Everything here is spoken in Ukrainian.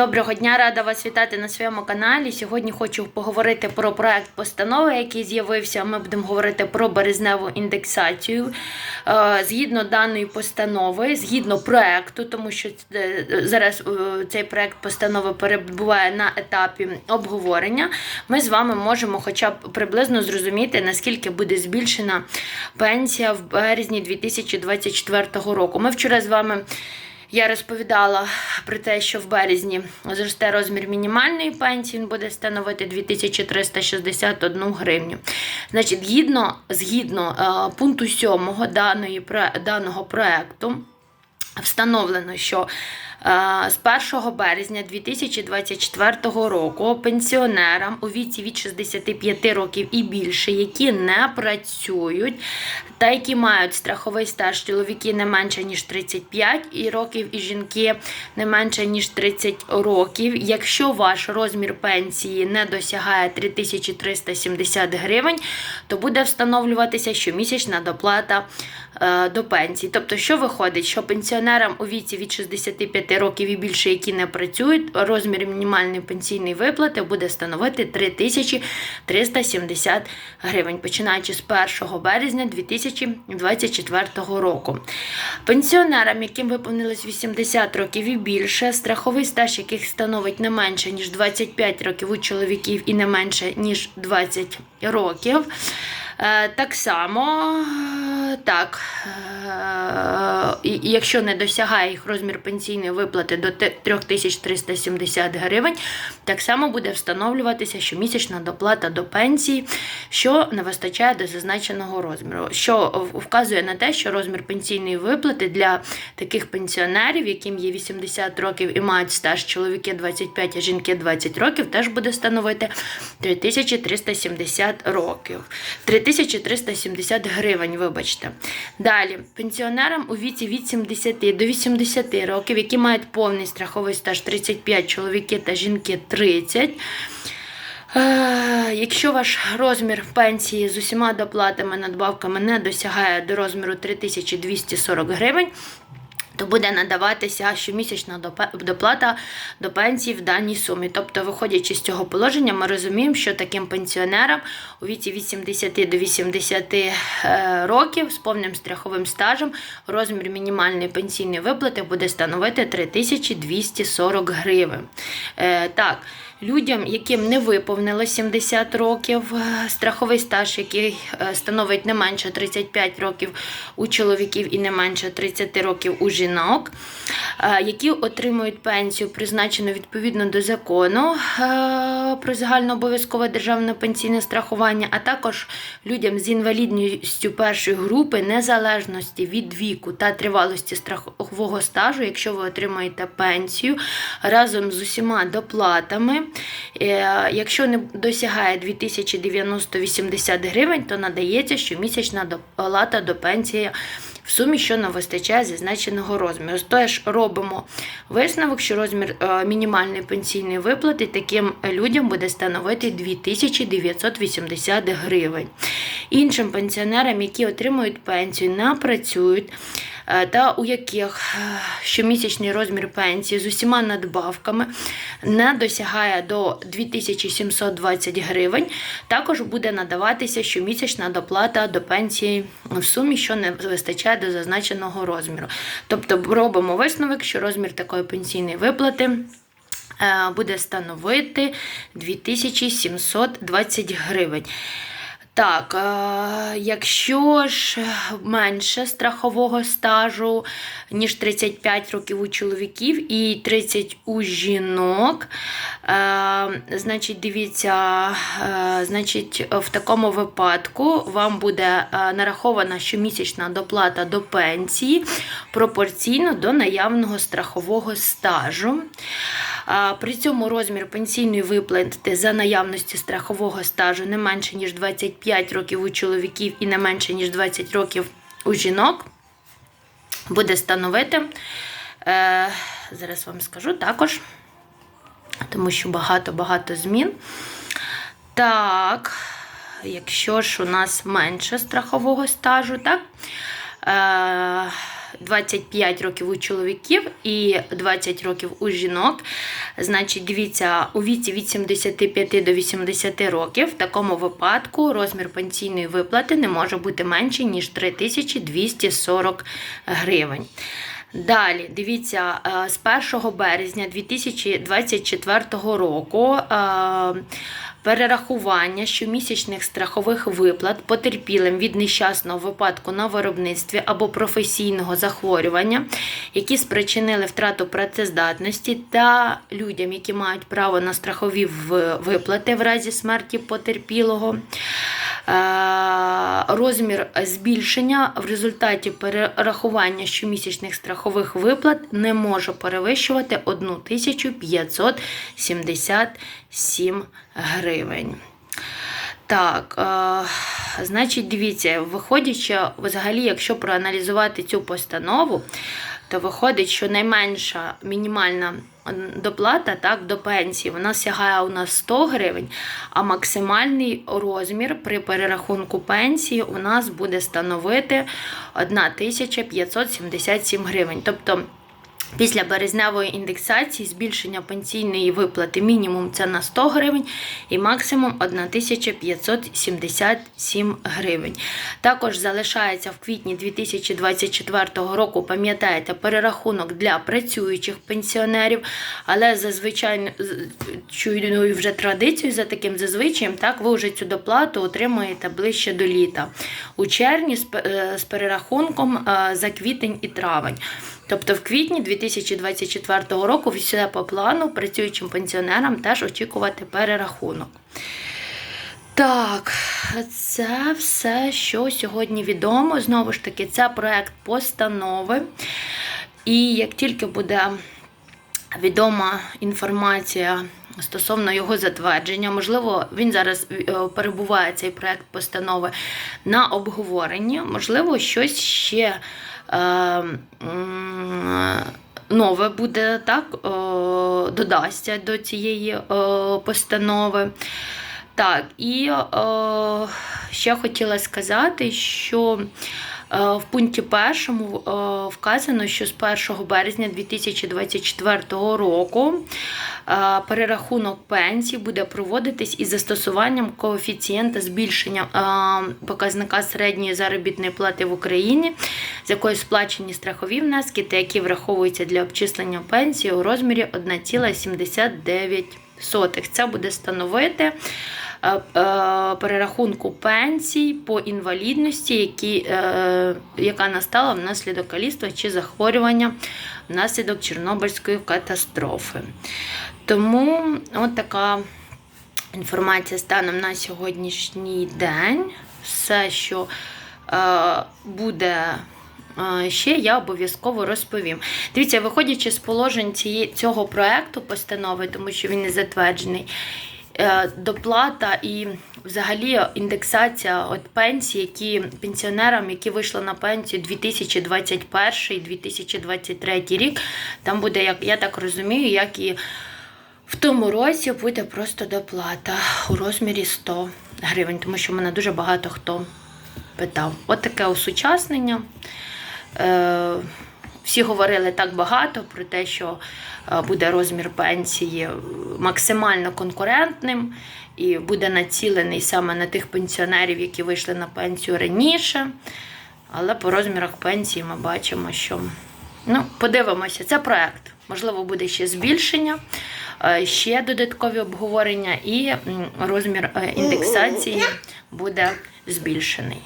Доброго дня, рада вас вітати на своєму каналі. Сьогодні хочу поговорити про проект постанови, який з'явився. Ми будемо говорити про березневу індексацію. Е, Згідно даної постанови, згідно проекту, тому що е, зараз е, цей проект постанови перебуває на етапі обговорення. Ми з вами можемо хоча б приблизно зрозуміти, наскільки буде збільшена пенсія в березні 2024 року. Ми вчора з вами. Я розповідала про те, що в березні зросте розмір мінімальної пенсії, він буде становити 2361 гривню. Значить, згідно, згідно е, пункту 7 даної, даного проекту, встановлено, що з 1 березня 2024 року пенсіонерам у віці від 65 років і більше, які не працюють, та які мають страховий стаж чоловіки не менше ніж 35 і років, і жінки не менше ніж 30 років. Якщо ваш розмір пенсії не досягає 3370 гривень, то буде встановлюватися щомісячна доплата е, до пенсії. Тобто, що виходить, що пенсіонерам у віці від 65 років і більше, які не працюють, розмір мінімальної пенсійної виплати буде становити 3370 гривень, починаючи з 1 березня 2024 року. Пенсіонерам, яким виповнилось 80 років і більше, страховий стаж яких становить не менше ніж 25 років у чоловіків і не менше ніж 20 років. Е, Так само, так, е, якщо не досягає їх розмір пенсійної виплати до 3370 гривень, так само буде встановлюватися щомісячна доплата до пенсії, що не вистачає до зазначеного розміру, що вказує на те, що розмір пенсійної виплати для таких пенсіонерів, яким є 80 років і мають стаж чоловіки 25, а жінки 20 років, теж буде становити 3370 років. 3370 гривень, вибачте. Далі, пенсіонерам у віці від 70 до 80 років, які мають повний страховий стаж 35 чоловіки та жінки 30. Е, Якщо ваш розмір пенсії з усіма доплатами надбавками не досягає до розміру 3240 гривень, то буде надаватися щомісячна доплата до пенсії в даній сумі. Тобто, виходячи з цього положення, ми розуміємо, що таким пенсіонерам у віці 80 до 80 е, років з повним страховим стажем розмір мінімальної пенсійної виплати буде становити 3240 гривень. Е, Так. Людям, яким не виповнило 70 років, е, страховий стаж, який е, становить не менше 35 років у чоловіків і не менше 30 років у жінок, е, які отримують пенсію, призначену відповідно до закону про загальнообов'язкове державне пенсійне страхування, а також людям з інвалідністю першої групи, незалежності від віку та тривалості страхового стажу, якщо ви отримуєте пенсію разом з усіма доплатами. Е, Якщо не досягає 2090-80 гривень, то надається щомісячна доплата до пенсії в сумі, що не вистачає зазначеного розміру. Тож робимо висновок, що розмір е, мінімальної пенсійної виплати таким людям буде становити 2980 гривень. Іншим пенсіонерам, які отримують пенсію, не працюють, та у яких е, щомісячний розмір пенсії з усіма надбавками не досягає до 2720 гривень, також буде надаватися щомісячна доплата до пенсії в сумі, що не вистачає до зазначеного розміру. Тобто робимо висновок, що розмір такої пенсійної виплати е, буде становити 2720 гривень. Так, е, якщо ж менше страхового стажу, ніж 35 років у чоловіків і 30 у жінок, е, значить, дивіться, е, значить, в такому випадку вам буде е, нарахована щомісячна доплата до пенсії пропорційно до наявного страхового стажу. При цьому розмір пенсійної виплати за наявності страхового стажу не менше, ніж 25 років у чоловіків і не менше, ніж 20 років у жінок, буде становити, е, зараз вам скажу також, тому що багато-багато змін. Так, якщо ж у нас менше страхового стажу, так, е, 25 років у чоловіків і 20 років у жінок. Значить, дивіться, у віці від 75 до 80 років в такому випадку розмір пенсійної виплати не може бути менший, ніж 3240 гривень. Далі, дивіться, е, з 1 березня 2024 року е, перерахування щомісячних страхових виплат потерпілим від нещасного випадку на виробництві або професійного захворювання, які спричинили втрату працездатності, та людям, які мають право на страхові виплати в разі смерті потерпілого. Е, Розмір збільшення в результаті перерахування щомісячних страхових виплат не може перевищувати 1577 гривень. Так, е, значить, дивіться, виходячи, взагалі, якщо проаналізувати цю постанову, то виходить, що найменша мінімальна доплата так, до пенсії вона сягає у нас 100 гривень, а максимальний розмір при перерахунку пенсії у нас буде становити 1577 гривень. Тобто Після березневої індексації збільшення пенсійної виплати мінімум це на 100 гривень і максимум 1577 гривень. Також залишається в квітні 2024 року, пам'ятаєте, перерахунок для працюючих пенсіонерів, але за звичайною вже традицією, за таким зазвичаєм, так ви вже цю доплату отримуєте ближче до літа. У червні з е, перерахунком е, за квітень і травень. Тобто в квітні 2024 року все по плану працюючим пенсіонерам теж очікувати перерахунок. Так, це все, що сьогодні відомо. Знову ж таки, це проект постанови. І як тільки буде відома інформація стосовно його затвердження, можливо, він зараз е, перебуває цей проект постанови на обговоренні, можливо, щось ще. Е, Нове буде так, е, додасться до цієї е, постанови. Так, і е, ще хотіла сказати, що в пункті першому е, вказано, що з 1 березня 2024 року е, перерахунок пенсій буде проводитись із застосуванням коефіцієнта збільшення е, показника середньої заробітної плати в Україні, з якої сплачені страхові внески, та які враховуються для обчислення пенсії у розмірі 1,79. Це буде становити е, е, перерахунку пенсій по інвалідності, які, е, яка настала внаслідок каліцтва чи захворювання внаслідок Чорнобильської катастрофи. Тому от така інформація станом на сьогоднішній день. Все, що е, буде е, ще, я обов'язково розповім. Дивіться, виходячи з положень цього проекту постанови, тому що він не затверджений. Е, Доплата і взагалі індексація от пенсій, які пенсіонерам, які вийшли на пенсію 2021-2023 рік, там буде, як я так розумію, як і в тому році буде просто доплата у розмірі 100 гривень, тому що мене дуже багато хто питав. От таке осучаснення. Е, всі говорили так багато про те, що буде розмір пенсії максимально конкурентним і буде націлений саме на тих пенсіонерів, які вийшли на пенсію раніше. Але по розмірах пенсії ми бачимо, що ну, подивимося, це проект. Можливо, буде ще збільшення, е, ще додаткові обговорення, і розмір е, індексації буде збільшений.